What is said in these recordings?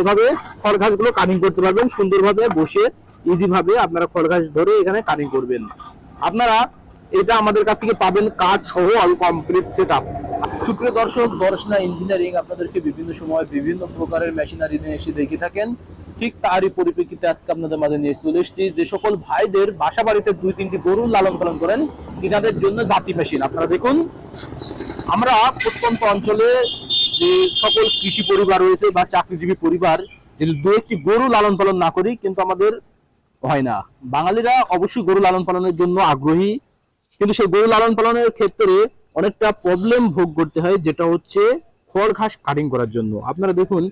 এভাবে খড় ঘাসগুলো কাটিং করতে পারবেন। সুন্দরভাবে বসে ইজি ভাবে আপনারা খড় ঘাস ধরে এখানে কাটিং করবেন। আপনারা এটা আমাদের কাছ থেকে পাবেন কাঠ সহ অল কমপ্লিট সেট আপ সুপ্রিয় দর্শক, দর্শনা ইঞ্জিনিয়ারিং আপনাদেরকে বিভিন্ন সময় বিভিন্ন প্রকারের মেশিনারি নিয়ে এসে দেখে থাকেন। ঠিক তারই পরিপ্রেক্ষিতে আজকে আপনাদের মাঝে নিয়ে চলে এসেছি। যে সকল ভাইদের বাসা বাড়িতে দুই তিনটি গরু লালন পালন করেন, এনাদের জন্য জাতি মেশিন আপনারা দেখুন, আমরা প্রত্যন্ত অঞ্চলে যে সকল কৃষি পরিবার রয়েছে বা চাকরিজীবী পরিবার যদি দু একটি গরু লালন পালন না করি কিন্তু আমাদের হয় না। বাঙালিরা অবশ্যই গরু লালন পালনের জন্য আগ্রহী, কিন্তু সেই গরু লালন পালনের ক্ষেত্রে অনেকটা প্রবলেম ভোগ করতে হয়, যেটা হচ্ছে খড় ঘাস কাটিং করার জন্য। আপনারা দেখুন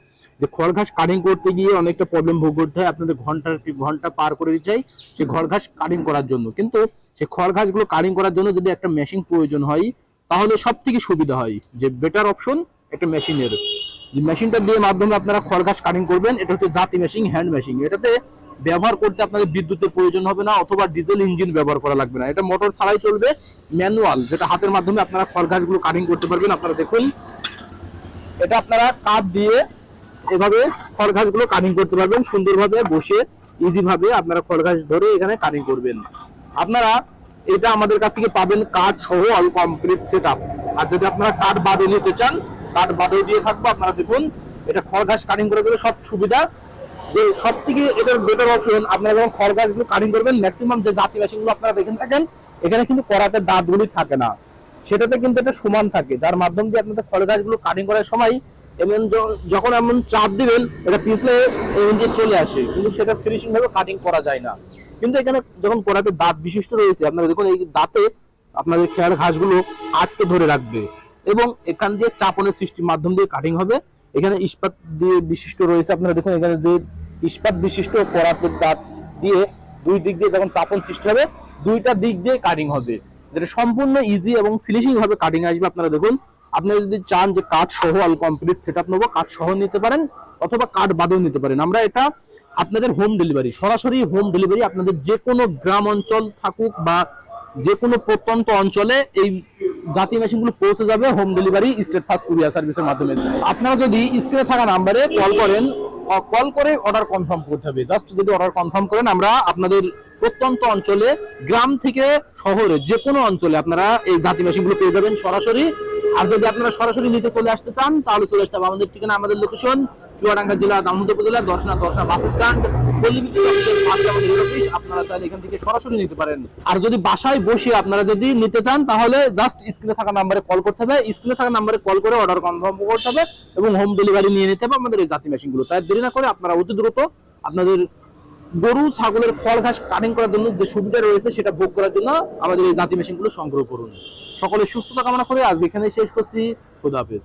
যে খড় ঘাস কাটিং করতে গিয়ে অনেকটা প্রবলেম ভোগ করতে হয়, আপনাদের ঘণ্টার ঘণ্টা পার করে দিতে হয় সেই খড় ঘাস কাটিং করার জন্য। কিন্তু সেই খড় ঘাসগুলো কাটিং করার জন্য যদি একটা মেশিন প্রয়োজন হয়, তাহলে সব থেকে সুবিধা হয় যে বেটার অপশন একটা মেশিনের যে মেশিনটা দিয়ে মাধ্যমে আপনারা খড় ঘাস কাটিং করবেন, এটা হচ্ছে জাতি মেশিন হ্যান্ড মেশিন এটাতে ব্যবহার করতে আপনাদের বিদ্যুতের প্রয়োজন হবে না, অথবা ডিজেল ইঞ্জিন ব্যবহার করা লাগবে না। এটা মোটর ছাড়াই চলবে ম্যানুয়াল যেটা হাতের মাধ্যমে আপনারা খড় ঘাসগুলো কাটিং করতে পারবেন। আপনারা দেখুন, এটা আপনারা কাঠ দিয়ে এভাবে খড় ঘাসগুলো কাটিং করতে পারবেন। সুন্দরভাবে বসে ইজি ভাবে আপনারা খড় ঘাস ধরে এখানে কাটিং করবেন। আপনারা এটা আমাদের কাছ থেকে পাবেন কাঠ সহ অল কমপ্লিট সেট আর যদি আপনারা কাঠ বাদে নিতে চান কাঠ বাদেও দিয়ে থাকব, আপনারা দেখুন। এটা খড় ঘাস কাটিং করে দিলে সব সুবিধা। যে সব থেকে এটার বেটার অপশন আপনারা যখন খড় গাছগুলো কাটিং করবেন ম্যাক্সিমাম যে জাতি মেশিনগুলো আপনারা দেখে থাকেন, এখানে কিন্তু করাতে দাঁতগুলি থাকে না। সেটাতে কিন্তু এটা সমান থাকে, যার মাধ্যম দিয়ে আপনাদের খড় গাছগুলো কাটিং করার সময় এমন যখন এমন চাপ দিবেন, এটা পিছলে ইঞ্জিন চলে আসে, কিন্তু সেটা ফিনিশিং ভাবে কাটিং করা যায় না। কিন্তু এখানে যখন করাতে দাঁত বিশিষ্ট রয়েছে, আপনারা দেখুন এই দাঁতে আপনাদের খেয়ার ঘাসগুলো আটকে ধরে রাখবে। এবং এখান দিয়ে চাপনের সৃষ্টির মাধ্যম দিয়ে কাটিং হবে। এখানে ইস্পাত দিয়ে বিশিষ্ট রয়েছে। আপনারা দেখুন এখানে যে ইস্পাত বিশিষ্ট করাতের দাঁত দিয়ে দুই দিক দিয়ে যখন চাপন সৃষ্টি হবে, দুইটা দিক দিয়ে কাটিং হবে। যেটা সম্পূর্ণ ইজি এবং ফিনিশিং ভাবে কাটিং আসবে আপনারা দেখুন। আপনারা যদি চান যে কাঠ সহ অল কমপ্লিট সেট আপ নেব কাঠ সহ নিতে পারেন অথবা কাঠ বাদেও নিতে পারেন। আমরা এটা আপনাদের হোম ডেলিভারি সরাসরি হোম ডেলিভারি আপনাদের যে কোনো গ্রাম অঞ্চল থাকুক বা যে কোনো প্রত্যন্ত অঞ্চলে এই জাতি মেশিনগুলো পৌঁছে যাবে home delivery state fast courier সার্ভিসের মাধ্যমে। আপনারা যদি স্ক্রিনে থাকা নাম্বারে কল করেন কল করে অর্ডার কনফার্ম করতে হবে। জাস্ট যদি অর্ডার কনফার্ম করেন, আমরা আপনাদের প্রত্যন্ত অঞ্চলে, গ্রাম থেকে শহরে যে কোনো অঞ্চলে আপনারা এই জাতি মেশিনগুলো পেয়ে যাবেন সরাসরি। আর যদি আপনারা সরাসরি নিতে চলে আসতে চান, তাহলে চলে আসতে হবে আমাদের ঠিকানা, আমাদের লোকেশন চুয়াডাঙ্গা জেলা দামোদর উপজেলা দর্শনা দর্শনা বাস স্ট্যান্ড আপনারা চাইলে এখান থেকে সরাসরি নিতে পারেন। আর যদি বাসায় বসে আপনারা যদি নিতে চান, তাহলে জাস্ট স্ক্রিনে থাকা নাম্বারে কল করতে হবে। স্ক্রিনে থাকা নাম্বারে কল করে অর্ডার কনফার্ম করতে হবে এবং হোম ডেলিভারি নিয়ে নিতে হবে আমাদের এই জাতি মেশিনগুলো তাই দেরি না করে আপনারা অতি দ্রুত আপনাদের গরু, ছাগলের ফল ঘাস কাটিং করার জন্য যে সুবিধা রয়েছে সেটা ভোগ করার জন্য আমাদের এই জাতি মেশিনগুলো সংগ্রহ করুন। সকলে সুস্থতা কামনা করে আজকে এখানে শেষ করছি। খুদা হাফেজ।